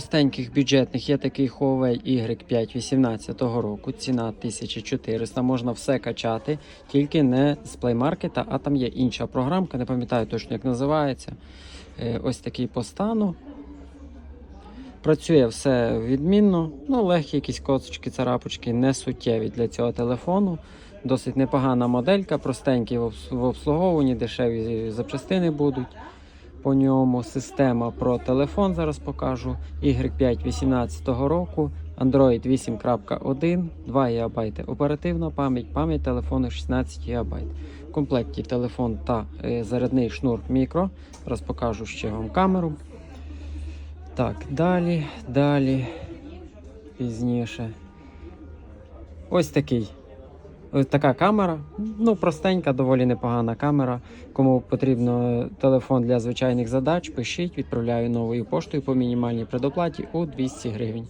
Простеньких бюджетних є такий Huawei Y5 18 року. Ціна 1400. Можна все качати, тільки не з Play Market, а там є інша програмка, не пам'ятаю точно, як називається. Е, Ось такий по стану. Працює все відмінно, ну легкі якісь коцочки, царапочки, не суттєві для цього телефону. Досить непогана моделька, простенький в в обслуговуванні, дешеві запчастини будуть по ньому. Система про телефон зараз покажу. Y5 18 року, Android 8.1, 2 ГБ оперативна пам'ять, пам'ять телефону 16 ГБ. В комплекті телефон та е, зарядний шнур мікро. Зараз покажу ще вам камеру. Так, далі, далі, пізніше. Ось такий. Ось така камера. Ну, простенька, доволі непогана камера. Кому потрібно телефон для звичайних задач, пишіть, відправляю новою поштою по мінімальній предоплаті у 200 гривень.